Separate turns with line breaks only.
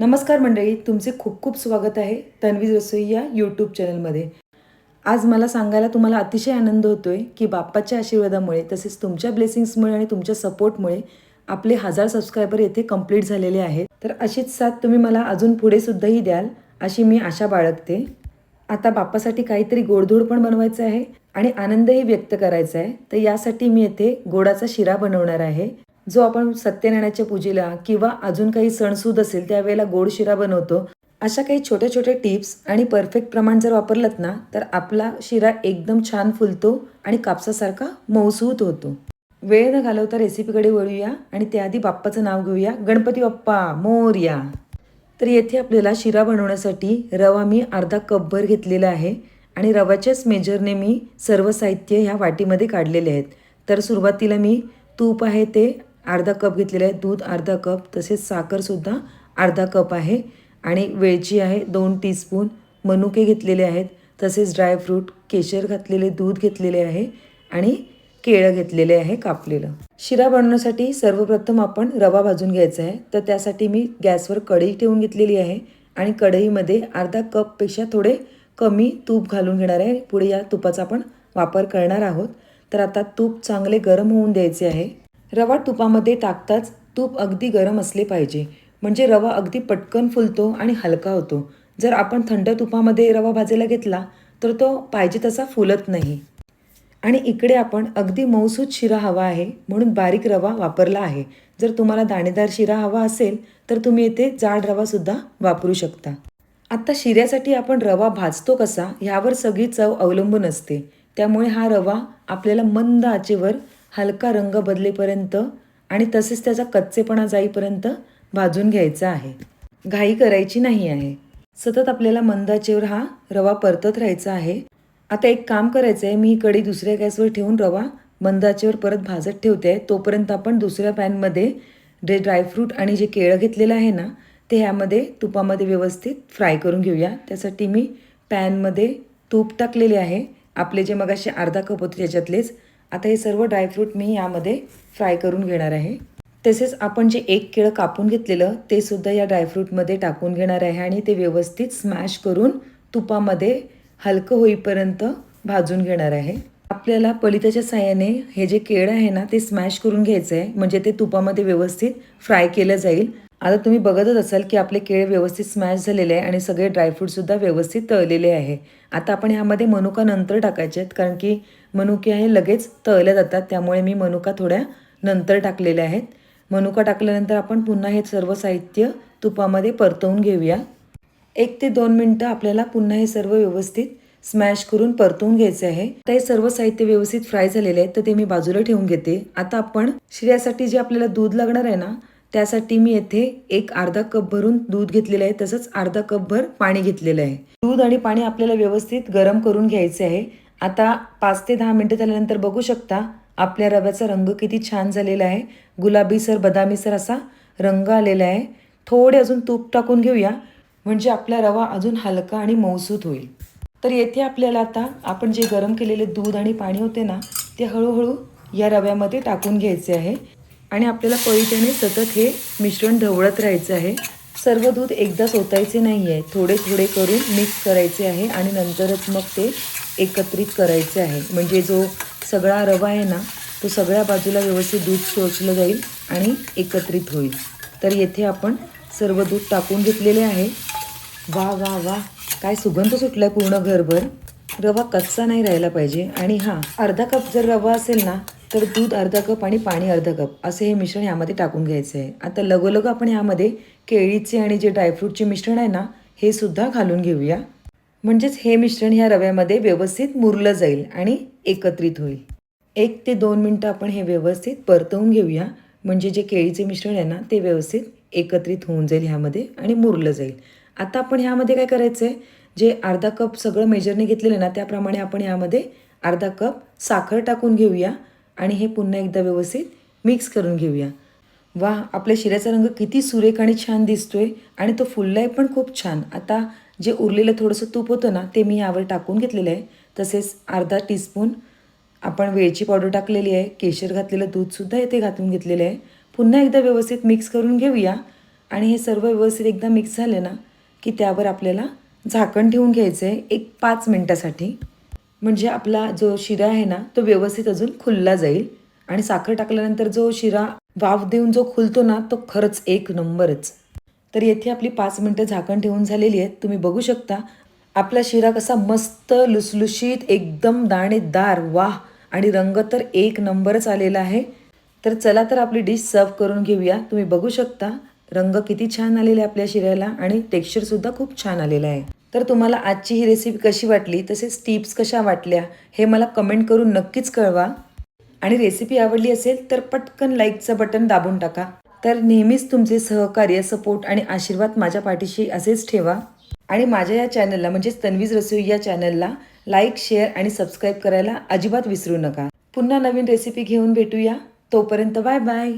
नमस्कार मंडळी तुमचे खूप खूप स्वागत आहे तन्वीज रसोई या यूट्यूब चॅनलमध्ये आज मला सांगायला तुम्हाला अतिशय आनंद होतो आहे की बाप्पाच्या आशीर्वादामुळे तसेच तुमच्या ब्लेसिंग्समुळे आणि तुमच्या सपोर्टमुळे आपले हजार सबस्क्रायबर येथे कंप्लीट झालेले आहेत. तर अशीच साथ तुम्ही मला अजून पुढे सुद्धाही द्याल अशी मी आशा बाळगते. आता बाप्पासाठी काहीतरी गोडधोड पण बनवायचं आहे आणि आनंदही व्यक्त करायचा आहे. तर यासाठी मी येथे गोडाचा शिरा बनवणार आहे. जो आपण सत्यनारायणाच्या पूजेला किंवा अजून काही सणसूद असेल त्यावेळेला गोड शिरा बनवतो अशा काही छोट्या छोट्या टिप्स आणि परफेक्ट प्रमाण जर वापरलत ना तर आपला शिरा एकदम छान फुलतो आणि कापसासारखा मऊसूत होतो. वेळ न घालवता रेसिपीकडे वळूया आणि त्याआधी बाप्पाचं नाव घेऊया. गणपती बाप्पा मोरया. तर येथे आपल्याला शिरा बनवण्यासाठी रवा मी अर्धा कपभर घेतलेला आहे आणि रव्याच्याच मेजरने मी सर्व साहित्य ह्या वाटीमध्ये काढलेले आहेत. तर सुरुवातीला मी तूप आहे ते अर्धा कप घेतलेलं आहे दूध अर्धा कप तसेच साखरसुद्धा अर्धा कप आहे. आणि वेलची आहे दोन टीस्पून मनुके घेतलेले आहेत तसेच ड्रायफ्रूट केशर घातलेले दूध घेतलेले आहे आणि केळं घेतलेले आहे कापलेलं. शिरा बनवण्यासाठी सर्वप्रथम आपण रवा भाजून घ्यायचा आहे. तर त्यासाठी मी गॅसवर कढई ठेवून घेतलेली आहे आणि कढईमध्ये अर्धा कपपेक्षा थोडे कमी तूप घालून घेणार आहे. पुढे या तुपाचा आपण वापर करणार आहोत. तर आता तूप चांगले गरम होऊन द्यायचे आहे. रवा तुपामध्ये टाकताच तूप अगदी गरम असले पाहिजे. म्हणजे रवा अगदी पटकन फुलतो आणि हलका होतो. जर आपण थंड तुपामध्ये रवा भाजायला घेतला तर तो पाहिजे तसा फुलत नाही. आणि इकडे आपण अगदी मऊसूत शिरा हवा आहे म्हणून बारीक रवा वापरला आहे. जर तुम्हाला दाणेदार शिरा हवा असेल तर तुम्ही येथे जाड रवासुद्धा वापरू शकता. आता शिऱ्यासाठी आपण रवा भाजतो कसा ह्यावर सगळी चव अवलंबून असते. त्यामुळे हा रवा आपल्याला मंद आचेवर हलका रंग बदलेपर्यंत आणि तसेच त्याचा कच्चेपणा जाईपर्यंत भाजून घ्यायचा आहे. घाई करायची नाही आहे. सतत आपल्याला मंदाचेवर हा रवा परतत राहायचा आहे. आता एक काम करायचं आहे मी ही दुसऱ्या गॅसवर ठेवून रवा मंदाचेवर परत भाजत ठेवते. आहे तोपर्यंत आपण दुसऱ्या पॅनमध्ये जे ड्रायफ्रूट आणि जे केळं घेतलेलं आहे ना ते ह्यामध्ये तुपामध्ये व्यवस्थित फ्राय करून घेऊया. त्यासाठी मी पॅनमध्ये तूप टाकलेले आहे. आपले जे मगाशी अर्धा कप होते त्याच्यातलेच आता हे सर्व ड्रायफ्रूट मी यामध्ये फ्राय करून घेणार आहे. तसेच आपण जे एक केळं कापून घेतलेलं ते सुद्धा या ड्रायफ्रूटमध्ये टाकून घेणार आहे आणि ते व्यवस्थित स्मॅश करून तुपामध्ये हलकं होईपर्यंत भाजून घेणार आहे. आपल्याला पलिताच्या साह्याने हे जे केळं आहे ना ते स्मॅश करून घ्यायचं आहे म्हणजे ते तुपामध्ये व्यवस्थित फ्राय केलं जाईल. आता तुम्ही बघतच असाल की आपले केळे व्यवस्थित स्मॅश झालेले आहे आणि सगळे ड्रायफ्रूटसुद्धा व्यवस्थित तळलेले आहे. आता आपण ह्यामध्ये मनुका नंतर टाकायचे आहेत कारण की मनुके आहे लगेच तळल्या जातात त्यामुळे मी मनुका थोड्या नंतर टाकलेल्या आहेत. मनुका टाकल्यानंतर आपण पुन्हा हे सर्व साहित्य तुपामध्ये परतवून घेऊया. एक ते दोन मिनटं आपल्याला पुन्हा हे सर्व व्यवस्थित स्मॅश करून परतवून घ्यायचे आहे. आता हे सर्व साहित्य व्यवस्थित फ्राय झालेले आहेत तर ते मी बाजूला ठेवून घेते. आता आपण शिऱ्यासाठी जे आपल्याला दूध लागणार आहे ना त्यासाठी मी येथे एक अर्धा कप भरून दूध घेतलेलं आहे तसंच अर्धा कप भर पाणी घेतलेलं आहे. दूध आणि पाणी आपल्याला व्यवस्थित गरम करून घ्यायचे आहे. आता पाच ते दहा मिनटं झाल्यानंतर बघू शकता आपल्या रव्याचा रंग किती छान झालेला आहे. गुलाबीसर बदामीसर असा रंग आलेला आहे. थोडे अजून तूप टाकून घेऊया म्हणजे आपला रवा अजून हलका आणि मौसूत होईल. तर येथे आपल्याला आता आपण जे गरम केलेले दूध आणि पाणी होते ना ते हळूहळू या रव्यामध्ये टाकून घ्यायचे आहे. आणि आपल्याला पळीच्याने सतत हे मिश्रण ढवळत राहायचं आहे. सर्व दूध एकदाच ओतायचे नाही आहे थोडे थोडे करून मिक्स करायचे आहे आणि नंतरच मग ते एकत्रित करायचे आहे. म्हणजे जो सगळा रवा आहे ना तो सगळ्या बाजूला व्यवस्थित दूध शोषलं जाईल आणि एकत्रित होईल. तर येथे आपण सर्व दूध टाकून घेतलेले आहे. वा वा वा. काय सुगंध सुटला पूर्ण घरभर. रवा कच्चा नाही राहिला पाहिजे. आणि हां अर्धा कप जर रवा असेल ना तर दूध अर्धा कप आणि पाणी अर्धा कप असे हे मिश्रण यामध्ये टाकून घ्यायचं आहे. आता लगोलग आपण यामध्ये केळीचे आणि जे ड्रायफ्रूटचे मिश्रण आहे ना हे सुद्धा घालून घेऊया. म्हणजेच हे मिश्रण ह्या रव्यामध्ये व्यवस्थित मुरलं जाईल आणि एकत्रित होईल. एक ते दोन मिनटं आपण हे व्यवस्थित परतवून घेऊया. म्हणजे जे केळीचे मिश्रण आहे ना ते व्यवस्थित एकत्रित होऊन जाईल ह्यामध्ये आणि मुरलं जाईल. आता आपण ह्यामध्ये काय करायचं आहे जे अर्धा कप सगळं मेजरने घेतलेलं ना त्याप्रमाणे आपण यामध्ये अर्धा कप साखर टाकून घेऊया. आणि हे पुन्हा एकदा व्यवस्थित मिक्स करून घेऊया. वा आपल्या शिऱ्याचा रंग किती सुरेख आणि छान दिसतोय आणि तो फुललाय पण खूप छान. आता जे उरलेलं थोडंसं तूप होतं ना ते मी यावर टाकून घेतलेलं आहे. तसेच अर्धा टीस्पून आपण वेलची पावडर टाकलेली आहे. केशर घातलेलं दूधसुद्धा येथे घातून घेतलेलं आहे. पुन्हा एकदा व्यवस्थित मिक्स करून घेऊया. आणि हे सर्व व्यवस्थित एकदा मिक्स झाले ना की त्यावर आपल्याला झाकण ठेवून घ्यायचं आहे एक पाच मिनटासाठी. म्हणजे आपला जो शिरा आहे ना तो व्यवस्थित अजून खुलला जाईल. आणि साखर टाकल्यानंतर जो शिरा वाफ देऊन जो खुलतो ना तो खरंच एक नंबरच. तर येथे आपली पाच मिनटं झाकण ठेवून झालेली आहेत. तुम्ही बघू शकता आपला शिरा कसा मस्त लुसलुशीत एकदम दाणेदार वाह! आणि रंग तर एक नंबरच आलेला आहे. तर चला तर आपली डिश सर्व करून घेऊया. तुम्ही बघू शकता रंग किती छान आलेला आहे आपल्या शिऱ्याला आणि टेक्स्चरसुद्धा खूप छान आलेलं आहे. तर तुम्हाला आजची ही रेसिपी कशी वाटली तसेच टिप्स कशा वाटल्या हे मला कमेंट करून नक्कीच कळवा. आणि रेसिपी आवडली असेल तर पटकन लाईकचं बटन दाबून टाका. तर नेहमीच तुमचे सहकार्य सपोर्ट आणि आशीर्वाद माझ्या पाठीशी असेच ठेवा. आणि माझ्या या चॅनलला म्हणजेच तन्वीज रसोई या चॅनलला लाईक शेअर आणि सबस्क्राईब करायला अजिबात विसरू नका. पुन्हा नवीन रेसिपी घेऊन भेटूया. तोपर्यंत बाय बाय